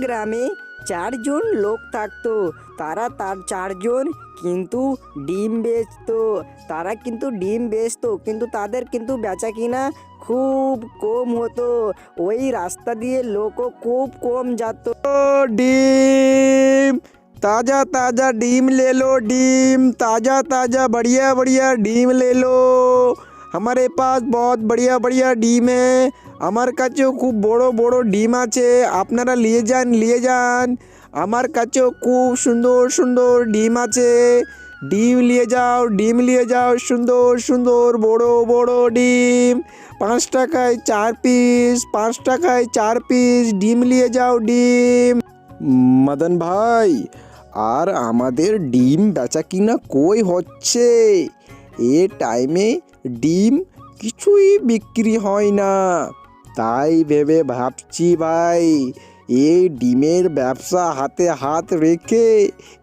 গ্রামে চারজন লোক থাকতো তারা তার চারজন কিন্তু ডিম বেচতো তারা কিন্তু ডিম বেচতো কিন্তু তাদের কিন্তু বেচা কিনা খুব কম হতো ওই রাস্তা দিয়ে লোকও খুব কম যেত डिम ताजा ताजा डीम ले लो डीम ताजा ताजा बढ़िया बढ़िया डीम ले लो हमारे पास बहुत बढ़िया बढ़िया ডিম है আমার কাছেও খুব বড় বড় ডিম আছে। আপনারা নিয়ে যান নিয়ে যান। আমার কাছেও খুব সুন্দর সুন্দর ডিম আছে। ডিম নিয়ে যাও, ডিম নিয়ে যাও, সুন্দর সুন্দর বড় বড় ডিম। পাঁচ টাকায় চার পিস পাঁচ টাকায় চার পিস ডিম নিয়ে যাও, ডিম। মদন ভাই, আর আমাদের ডিম বেচা কিনা কই হচ্ছে? এ টাইমে ডিম কিছুই বিক্রি হয় না। তাই ভেবে ভাবছি ভাই, এই ডিমের ব্যবসা হাতে হাত রেখে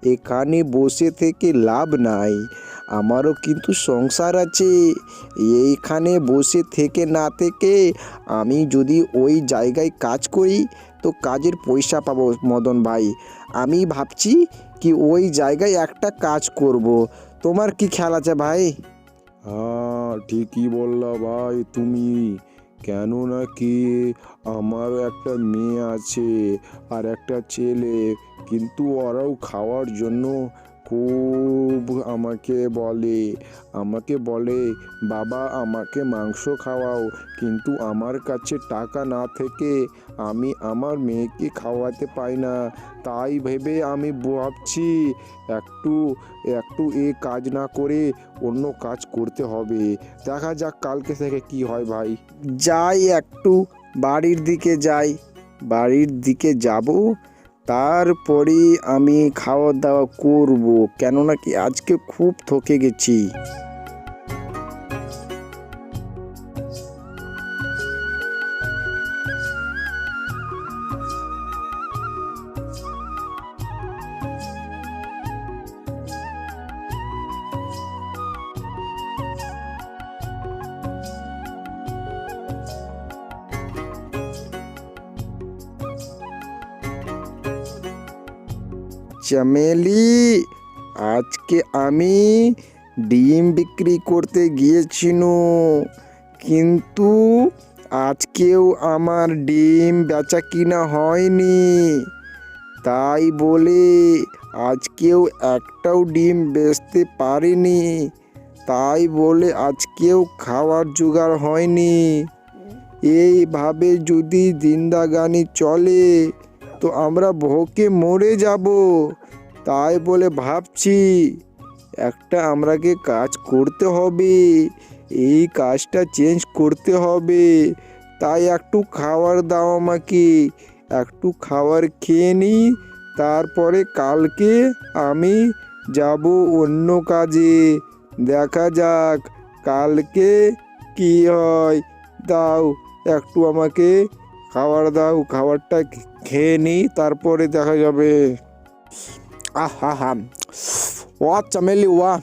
এখানে বসে থেকে লাভ নাই। আমারও কিন্তু সংসার আছে। এইখানে বসে থেকে না থেকে আমি যদি ওই জায়গায় কাজ করি, তো কাজের পয়সা পাবো মদন ভাই। আমি ভাবছি কি ওই জায়গায় একটা কাজ করব। তোমার কি খেয়াল আছে ভাই? হ্যাঁ ঠিকই বললা ভাই তুমি। কেন না কি? আমারও একটা মেয়ে আছে আর একটা ছেলে। কিন্তু ওরাও খাওয়ার জন্য খুব আমাকে বলে আমাকে বলে, বাবা, আমাকে মাংস খাওয়াও, কিন্তু আমার কাছে টাকা না থেকে আমি আমার মেয়েকে খাওয়াতে পাই না। তাই ভেবে আমি ভাবছি একটু একটু এ কাজ না করে অন্য কাজ করতে হবে। দেখা যাক কালকে থেকে কি হয় ভাই। যাই একটু বাড়ির দিকে যাই। বাড়ির দিকে যাব? তারপরে আমি খাওয়া দাওয়া করব। কেননা কি আজকে খুব থকে গেছি। চামেলি, আজকে আমি ডিম বিক্রি করতে গিয়েছিল কিন্তু আজকেও আমার ডিম বেচা কিনা হয়নি। তাই বলে আজকেও একটাও ডিম বেচতে পারিনি। তাই বলে আজকেও খাওয়ার জোগাড় হয়নি। এইভাবে যদি জিন্দাগানি চলে তো আমরা ভোকে মরে যাব। তাই বলে ভাবছি, একটা আমরাকে কাজ করতে হবে। এই কাজটা চেঞ্জ করতে হবে। তাই একটু খাবার দাও আমাকে। একটু খাবার খেয়ে নিই তারপরে কালকে আমি যাব অন্য কাজে। দেখা যাক, কালকে কি হয়? দাও, একটু আমাকে খাবার দাও, খাবারটা খেয়ে নিই, তারপরে দেখা যাবে। আহা হা। ওয়া চমেলি ওয়া।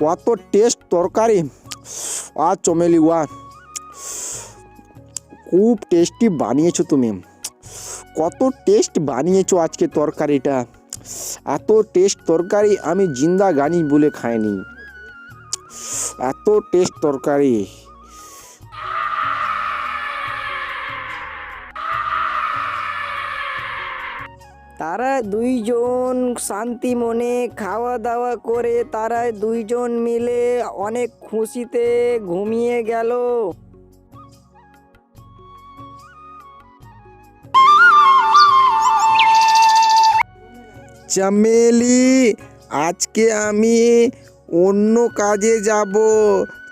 ওয়া তো টেস্ট তরকারি। আ চমেলি ওয়া। খুব টেস্টি বানিয়েছো তুমি। কত টেস্ট বানিয়েছো আজকে তরকারিটা। এত টেস্ট তরকারি আমি জিন্দা গানি বলে খাইনি। এত টেস্ট তরকারি। তারা দুইজন শান্তি মনে খাওয়া দাওয়া করে, তারা দুইজন মিলে অনেক খুশিতে ঘুমিয়ে গেল। চামেলি, আজকে আমি অন্য কাজে যাব।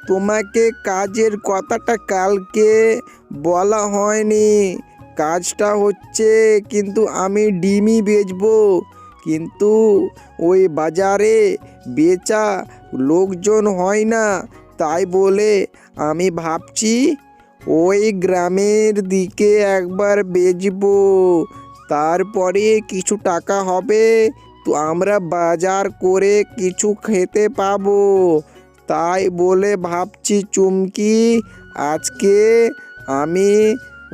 তোমাকে কাজের কথাটা কালকে বলা হয়নি। কাজটা হচ্ছে কিন্তু আমি ডিমই বেচবো। কিন্তু ওই বাজারে বেচা লোকজন হয় না, তাই বলে আমি ভাবছি ওই গ্রামের দিকে একবার বেচবো। তারপরে কিছু টাকা হবে, তো আমরা বাজার করে কিছু খেতে পাবো। তাই বলে ভাবছি চুমকি, আজকে আমি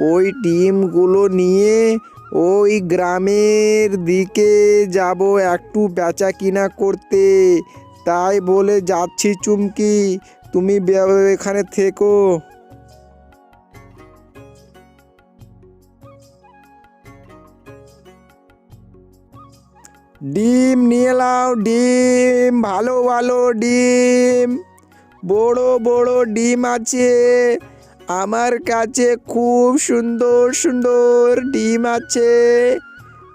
ওই ডিমগুলো নিয়ে ওই গ্রামের দিকে যাব একটু বেচা কিনা করতে। তাই বলে যাচ্ছি চুমকি, তুমি এখানে থেকো। ডিম নিয়ে নাও, ডিম, ভালো ভালো ডিম। বড় বড় ডিম আছে। আমার কাছে খুব সুন্দর সুন্দর ডিম আছে।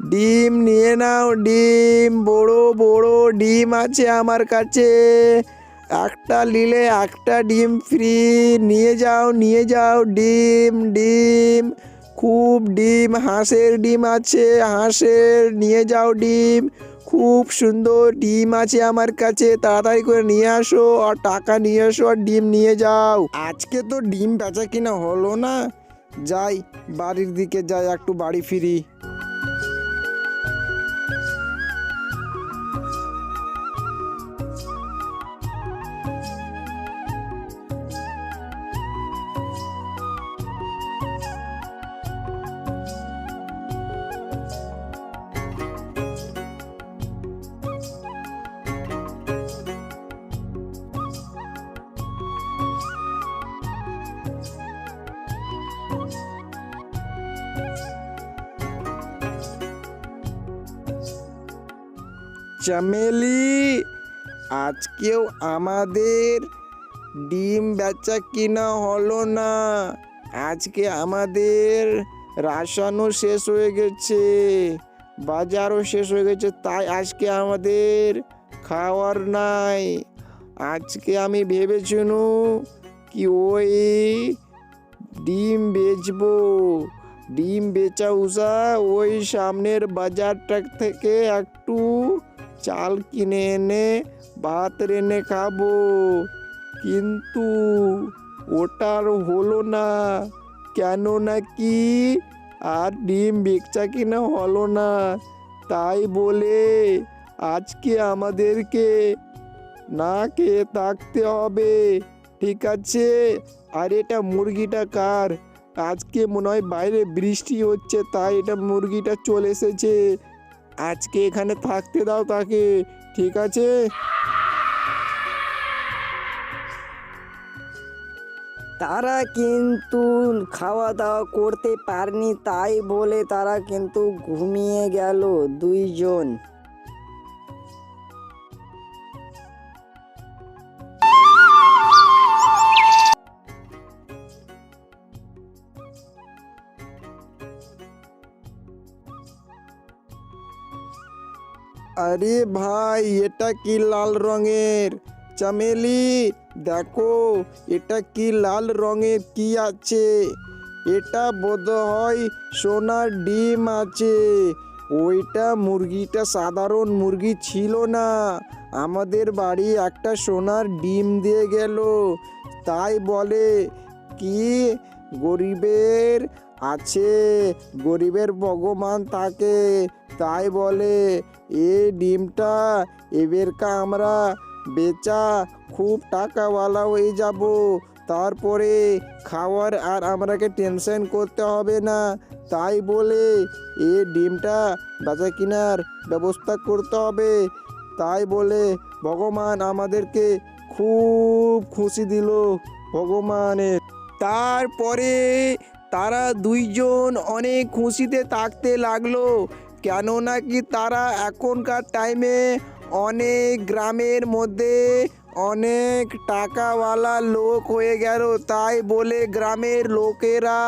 ডিম নিয়ে নাও, ডিম, বড় বড় ডিম আছে আমার কাছে। একটা নিলে একটা ডিম ফ্রি নিয়ে যাও নিয়ে যাও, ডিম ডিম। খুব ডিম, হাঁসের ডিম আছে, হাঁসের, নিয়ে যাও, ডিম। খুব সুন্দর ডিম আছে আমার কাছে, তাড়াতাড়ি করে নিয়ে আসো আর টাকা নিয়ে আসো আর ডিম নিয়ে যাও। আজকে তো ডিম বেচা কিনা হলো না। যাই, বাড়ির দিকে যাই, একটু বাড়ি ফিরি। চামেলি, আজকেও আমাদের ডিম বেচা কিনা হলো না। আজকে আমাদের রাসানও শেষ হয়ে গেছে, বাজারও শেষ হয়ে গেছে, তাই আজকে আমাদের খাওয়ার নাই। আজকে আমি ভেবেছিনু কি ওই ডিম বেচবো। ডিম বেচা উষা ওই সামনের বাজারটা থেকে একটু চাল কিনে এনে ভাত রেনে খাব। কিন্তু ওটার হলো না। কেন নাকি? আর ডিম বেচা কিনা হলো না। তাই বলে আজকে আমাদেরকে না খেয়ে থাকতে হবে। ঠিক আছে? আর এটা মুরগিটা কার? আজকে মনে হয় বাইরে বৃষ্টি হচ্ছে, তাই এটা মুরগিটা চলে এসেছে। আজকে এখানে থাকতে দাও তাকে, ঠিক আছে? তারা কিন্তু খাওয়া দাওয়া করতে পারেনি, তাই বলে তারা কিন্তু ঘুমিয়ে গেল দুইজন। আরে ভাই, এটা কি লাল রঙের? চামেলি, দেখো, এটা কি লাল রঙের কি আছে? এটা বোধ হয় সোনার ডিম আছে। ওইটা মুরগিটা সাধারণ মুরগি ছিল না। আমাদের বাড়ি একটা সোনার ডিম দিয়ে গেল। তাই বলে, কি গরিবের আছে? গরিবের ভগবান থাকে। তাই বলে, এ ডিমটা এবারকা আমরা বেচা, খুব টাকাওয়ালা হয়ে যাব। তারপরে খাওয়ার আর আমরাকে টেনশন করতে হবে না। তাই বলে, এ ডিমটা বেচা কেনার ব্যবস্থা করতে হবে। তাই বলে, ভগবান আমাদেরকে খুব খুশি দিল, ভগবানের। তারপরে তারা দুইজন অনেক খুশিতে থাকতে লাগল। কেন নাকি তারা এখনকার টাইমে অনেক গ্রামের মধ্যে অনেক টাকাওয়ালা লোক হয়ে গেল। তাই বলে গ্রামের লোকেরা